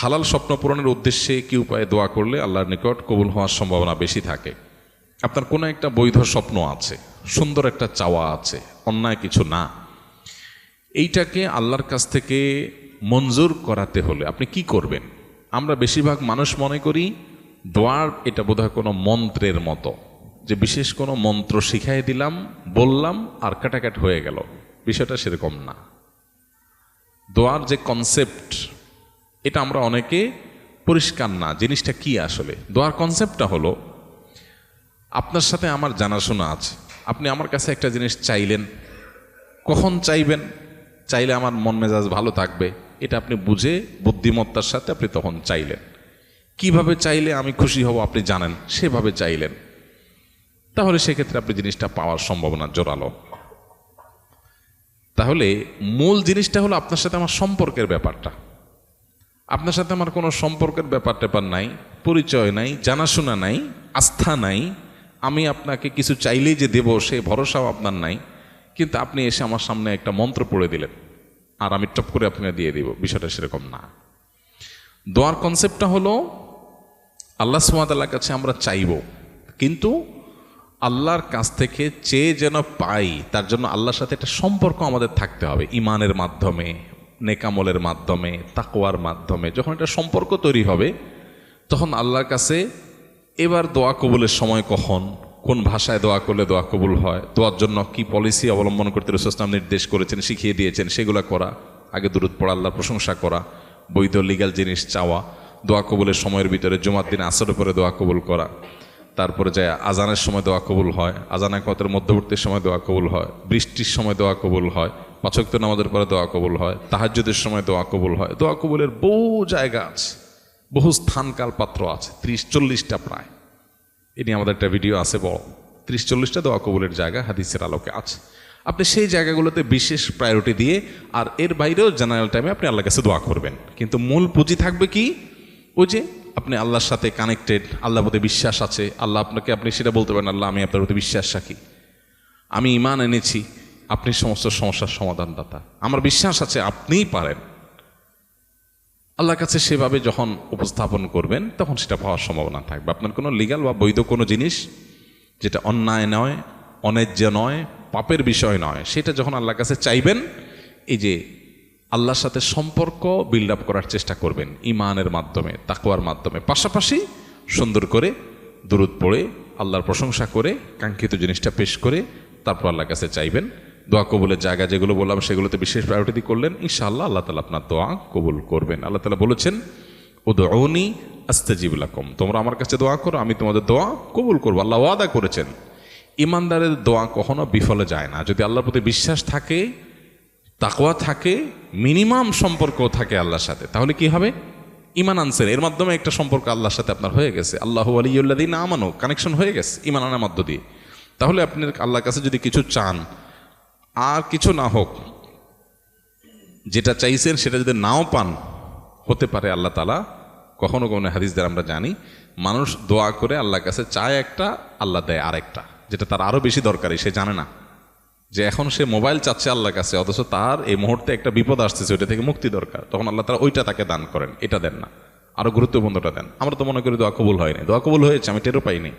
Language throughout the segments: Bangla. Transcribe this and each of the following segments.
হালাল স্বপ্ন পূরণের উদ্দেশ্যে কি উপায়ে দোয়া করলে আল্লাহর নিকট কবুল হওয়ার সম্ভাবনা বেশি থাকে? আপনার কোনো একটা বৈধ স্বপ্ন আছে, সুন্দর একটা চাওয়া আছে, অন্যায় কিছু না। এইটাকে আল্লাহর কাছ থেকে মঞ্জুর করাতে হলে আপনি কি করবেন? আমরা বেশিরভাগ মানুষ মনে করি দোয়ার এটা বোধহয় কোনো মন্ত্রের মতো। যে বিশেষ কোনো মন্ত্র শিখাই দিলাম, বললাম আর কাটাকাট হয়ে গেল। বিষয়টা সেরকম না। দোয়ার যে কনসেপ্ট এটা আমরা অনেকে পরিষ্কার না। জিনিসটা কি আসলে? দোয়ার কনসেপ্টটা হলো, আপনার সাথে আমার জানাশোনা আছে। আপনি আমার কাছে একটা জিনিস চাইলেন, কখন চাইবেন? চাইলে আমার মন মেজাজ ভালো থাকবে। এটা আপনি বুঝে বুদ্ধিমত্তার সাথে আপনি তখন চাইলেন। কীভাবে চাইলে আমি খুশি হব আপনি জানেন, সেভাবে চাইলেন। তাহলে সেক্ষেত্রে আপনি জিনিসটা পাওয়ার সম্ভাবনা জোরালো। তাহলে মূল জিনিসটা হলো আপনার সাথে আমার সম্পর্কের ব্যাপারটা। আপনার সাথে আমার কোনো সম্পর্কের ব্যাপার ট্যাপার নাই, পরিচয় নাই, জানাশোনা নাই, আস্থা নাই। আমি আপনাকে কিছু চাইলেই যে দেব, সে ভরসাও আপনার নাই। কিন্তু আপনি এসে আমার সামনে একটা মন্ত্র পড়ে দিলেন। আর আমি টপ করে আপনাকে দিয়ে দিব, বিষয়টা সেরকম না। দোয়ার কনসেপ্টটা হলো, আল্লাহ সুমাতাল্লার কাছে আমরা চাইব, কিন্তু আল্লাহর কাছ থেকে চেয়ে যেন পাই, তার জন্য আল্লাহর সাথে একটা সম্পর্ক আমাদের থাকতে হবে, ইমানের মাধ্যমে নেকামলের মাধ্যমে তাকোয়ার মাধ্যমে, যখন একটা সম্পর্ক তৈরি হবে, তখন আল্লাহর কাছে এবার দোয়া কবুলের সময় কখন, কোন ভাষায় দোয়া করলে দোয়া কবুল হয়, দোয়ার জন্য কি পলিসি অবলম্বন করতে রসুলাম নির্দেশ করেছেন, শিখিয়ে দিয়েছেন, সেগুলো করা, আগে দূরত পড়া, আল্লাহর প্রশংসা করা, বৈধ লিগাল জিনিস চাওয়া, দোয়া কবুলের সময়ের ভিতরে জুমার দিন আসরের পরে দোয়া কবুল করা। তারপরে যায় আজানের সময় দোয়া কবুল হয়, আজান একমতের মধ্যবর্তী সময় দোয়া কবুল হয়, বৃষ্টির সময় দোয়া কবুল হয় পাচক্ত নামাজের পরে দোয়া কবুল হয় তাহাজ্যদের সময় দোয়া কবুল হয়। দোয়া কবুলের বহু জায়গা আছে, বহু স্থানকাল পাত্র আছে, ত্রিশ চল্লিশটা প্রায়। এ নিয়ে আমাদের একটা ভিডিও আছে বড়। ত্রিশ চল্লিশটা দোয়া কবুলের জায়গা হাদিসের আলোকে আছে। আপনি সেই জায়গাগুলোতে বিশেষ প্রায়োরিটি দিয়ে আর এর বাইরেও জেনারেল টাইমে আপনি আল্লাহর কাছে দোয়া করবেন। কিন্তু মূল পুঁজি থাকবে কি? ওই যে আপনি আল্লাহর সাথে কানেক্টেড আল্লাহর প্রতি বিশ্বাস আছে, আল্লাহ আপনাকে, আপনি সেটা বলতে পারেন, আল্লাহ, আমি আপনার প্রতি বিশ্বাস রাখি আমি ইমান এনেছি, আপনি সমস্ত সমস্যার সমাধানদাতা। আমার বিশ্বাস আছে আপনিই পারেন। আল্লাহর কাছে সেভাবে যখন উপস্থাপন করবেন, তখন সেটা পাওয়ার সম্ভাবনা থাকবে। আপনার কোনো লিগাল বা বৈধ কোনো জিনিস যেটা অন্যায় নয়, অন্যায্য নয়, পাপের বিষয় নয়, সেটা যখন আল্লাহর কাছে চাইবেন, এই যে আল্লাহর সাথে সম্পর্ক বিল্ড আপ করার চেষ্টা করবেন, ইমানের মাধ্যমে তাকুয়ার মাধ্যমে। পাশাপাশি সুন্দর করে দূরত পড়ে, আল্লাহর প্রশংসা করে, কাঙ্ক্ষিত জিনিসটা পেশ করে, তারপর আল্লাহর কাছে চাইবেন। দোয়া কবুলের জায়গা যেগুলো বললাম, সেগুলোতে বিশেষ প্রায়োরিটি করলেন, ইনশাআল্লাহ আল্লাহ তালা আপনার দোয়া কবুল করবেন। আল্লাহ তালা বলেছেন ও দৌনি আস্তাজিবুলাকম তোমরা আমার কাছে দোয়া করো, আমি তোমাদের দোয়া কবুল করব। আল্লাহ ওয়াদা করেছেন। ইমানদারের দোয়া কখনো বিফলে যায় না। যদি আল্লাহর প্রতি বিশ্বাস থাকে তাকওয়া থাকে, মিনিমাম সম্পর্ক থাকে আল্লাহর সাথে। তাহলে কি হবে? ইমান আনছেন, এর মাধ্যমে একটা সম্পর্ক আল্লাহর সাথে আপনার হয়ে গেছে। আল্লাহ আলিউল্লাদিন আমানো কানেকশন হয়ে গেছে, ইমান আনার মধ্য দিয়ে। তাহলে আপনি আল্লাহর কাছে যদি কিছু চান, আর কিছু না হোক, যেটা চাইছেন সেটা যদি নাও পান, হতে পারে আল্লাহ তালা কখনো কখনো হাদিস আমরা জানি, মানুষ দোয়া করে আল্লাহর কাছে চায় একটা, আল্লাহ দেয় আরেকটা, যেটা তার আরও বেশি দরকারি, সে জানে না। যে এখন সে মোবাইল চাচ্ছে আল্লাহর কাছে, অথচ তার এই মুহূর্তে একটা বিপদ আসতেছে, ওইটা থেকে মুক্তি দরকার। তখন আল্লাহ তারা ওইটা তাকে দান করেন, এটা দেন না। আরও গুরুত্বপূর্ণটা দেন। আমরা তো মনে করি দোয়া কবুল হয়নি। দোয়া কবুল হয়েছে, আমি টেরও পাইনি।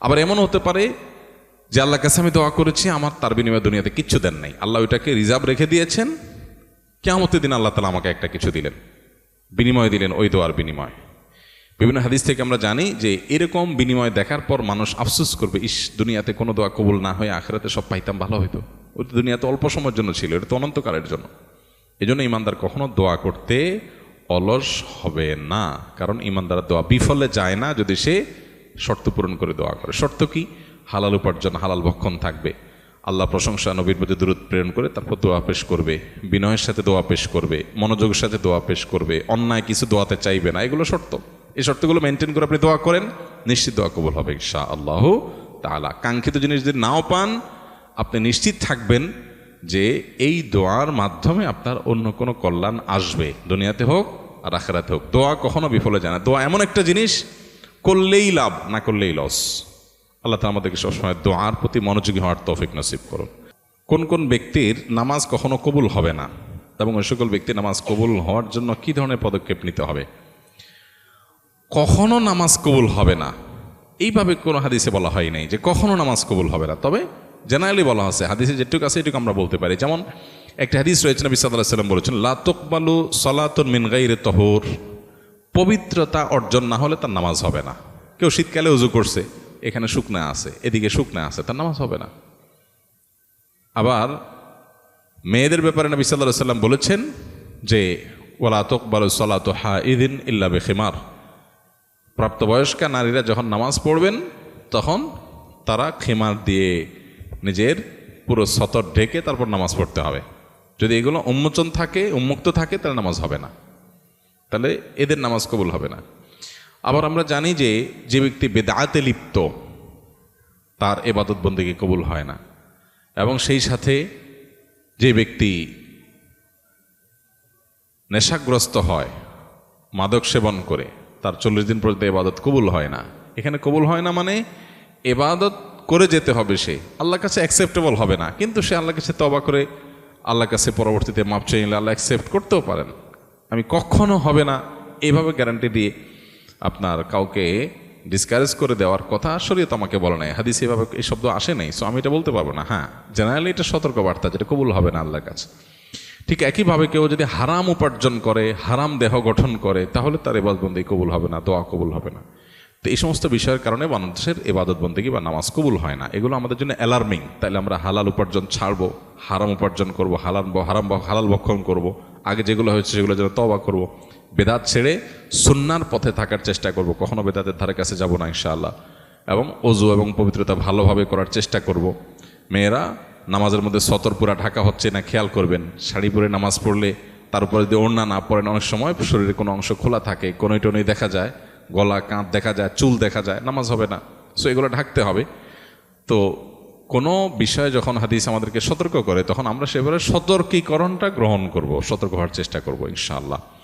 আবার এমন হতে পারে যে আল্লাহর কাছে আমি দোয়া করেছি, আমার তার বিনিময়ে দুনিয়াতে কিচ্ছু দেন নাই। আল্লাহ ওইটাকে রিজার্ভ রেখে দিয়েছেন। কেমতের দিন আল্লাহ তালা আমাকে একটা কিছু দিলেন। বিনিময় দিলেন ওই দোয়ার বিনিময়। বিভিন্ন হাদিস থেকে আমরা জানি যে এরকম বিনিময় দেখার পর মানুষ আফসোস করবে, ইস, দুনিয়াতে কোনো দোয়া কবুল না হয়ে আখেরাতে সব পাইতাম, ভালো হইতো। ওই তো দুনিয়াতে অল্প সময়ের জন্য ছিল, এটা তো অনন্তকালের জন্য। এই জন্য ইমানদার কখনো দোয়া করতে অলস হবে না, কারণ ইমানদার দোয়া বিফলে যায় না যদি সে শর্ত পূরণ করে দোয়া করে। শর্ত কি? হালাল উপার্জন, হালাল ভক্ষণ থাকবে। আল্লাহ প্রশংসা, নবীর প্রতি দূরত প্রেরণ করে তারপর দোয়া পেশ করবে, বিনয়ের সাথে দোয়া পেশ করবে, মনোযোগের সাথে দোয়া পেশ করবে, অন্যায় কিছু দোয়াতে চাইবে না, এগুলো শর্ত। এই শর্তগুলো মেনটেন করে আপনি দোয়া করেন, নিশ্চিত দোয়া কবুল হবে ইনশা আল্লাহ তালা কাঙ্ক্ষিত জিনিস যদি নাও পান, আপনি নিশ্চিত থাকবেন যে এই দোয়ার মাধ্যমে আপনার অন্য কোনো কল্যাণ আসবে। দুনিয়াতে হোক আর আখেরাতে হোক। দোয়া কখনো বিফলে যায় না। দোয়া এমন একটা জিনিস, করলেই লাভ, না করলেই লস আল্লাহ তালা আমাদেরকে সবসময় দোয়ার প্রতি মনোযোগী হওয়ার তৌফিক নসিব করুন। কোন কোন ব্যক্তির নামাজ কখনো কবুল হবে না, এবং ওই সকল ব্যক্তি নামাজ কবুল হওয়ার জন্য কী ধরনের পদক্ষেপ নিতে হবে? কখনো নামাজ কবুল হবে না। এইভাবে কোনো হাদিসে বলা হয় নাই যে কখনো নামাজ কবুল হবে না। তবে জেনারেলি বলা আছে, হাদিসে যেটুকু আছে এটুকু আমরা বলতে পারি। যেমন একটা হাদিস রয়েছে, নবী সাল্লাহ সাল্লাম বলেছেন লাতকবালু সলাতুন মিন গাইরে তহর। পবিত্রতা অর্জন না হলে তার নামাজ হবে না। কেউ শীতকালে উজু করছে, এখানে শুকনা আছে, এদিকে শুকনা আছে, তার নামাজ হবে না। আবার মেয়েদের ব্যাপারে নবী সাল্লাহ সাল্লাম বলেছেন যে ওলা তকবালু সলাত হা ইদিন ইল্লা বেখিমার। প্রাপ্তবয়স্কা নারীরা যখন নামাজ পড়বেন, তখন তারা খেমার দিয়ে নিজের পুরো সতর ঢেকে তারপর নামাজ পড়তে হবে। যদি এগুলো উন্মোচন থাকে, উন্মুক্ত থাকে, তাহলে নামাজ হবে না। তাহলে এদের নামাজ কবুল হবে না। আবার আমরা জানি যে যে ব্যক্তি বেদাতে লিপ্ত, তার এবাদত বন্দিকে কবুল হয় না। এবং সেই সাথে যে ব্যক্তি নেশাগ্রস্ত হয়, মাদক সেবন করে তার চল্লিশ দিন পর্যন্ত এবাদত কবুল হয় না। এখানে কবুল হয় না মানে এবাদত করে যেতে হবে সে। আল্লাহর কাছে অ্যাকসেপ্টেবল হবে না। কিন্তু সে আল্লাহর কাছে তবা করে আল্লাহর কাছে পরবর্তীতে মাপ চেয়ে নিলে আল্লাহ অ্যাকসেপ্ট করতেও পারেন। আমি কখনো হবে না। এইভাবে গ্যারান্টি দিয়ে আপনার কাউকে ডিসকারেজ করে দেওয়ার কথা শরীয়ত আমাকে বলে নাই। হাদিস এভাবে, এই শব্দ আসে নাই। সো আমি এটা বলতে পারব না। হ্যাঁ জেনারেলি এটা সতর্কবার্তা যেটা কবুল হবে না আল্লাহর কাছে। ঠিক একইভাবে কেউ যদি হারাম উপার্জন করে, হারাম দেহ গঠন করে, তাহলে তার এবাদবন্দি কবুল হবে না, দোয়া কবুল হবে না। তো এই সমস্ত বিষয়ের কারণে মানুষের এবাদতবন্দিগি বা নামাজ কবুল হয় না। এগুলো আমাদের জন্য অ্যালার্মিং তাহলে আমরা হালাল উপার্জন ছাড়বো, হারাম উপার্জন করব, হালাল হারাম হালাল ভক্ষণ করব, আগে যেগুলো হয়েছে সেগুলো যেন তবা করব। বেদাত ছেড়ে সুন্নার পথে থাকার চেষ্টা করব। কখনো বেদাতের ধারে কাছে যাব না ইনশাআল্লাহ। এবং অজু এবং পবিত্রতা ভালোভাবে করার চেষ্টা করব। মেয়েরা নামাজের মধ্যে সতর পুরা ঢাকা হচ্ছে না, খেয়াল করবেন। শাড়ি পরে নামাজ পড়লে তার উপরে যদি ওড়না না পড়েন, অনেক সময় শরীরে কোনো অংশ খোলা থাকে কোনো টনই দেখা যায়, গলা, কাঁধ দেখা যায়, চুল দেখা যায়, নামাজ হবে না। সো এগুলো ঢাকতে হবে। তো কোনো বিষয়ে যখন হাদিস আমাদেরকে সতর্ক করে, তখন আমরা সেভাবে সতর্কীকরণটা গ্রহণ করব, সতর্ক হওয়ার চেষ্টা করব, ইনশাআল্লাহ।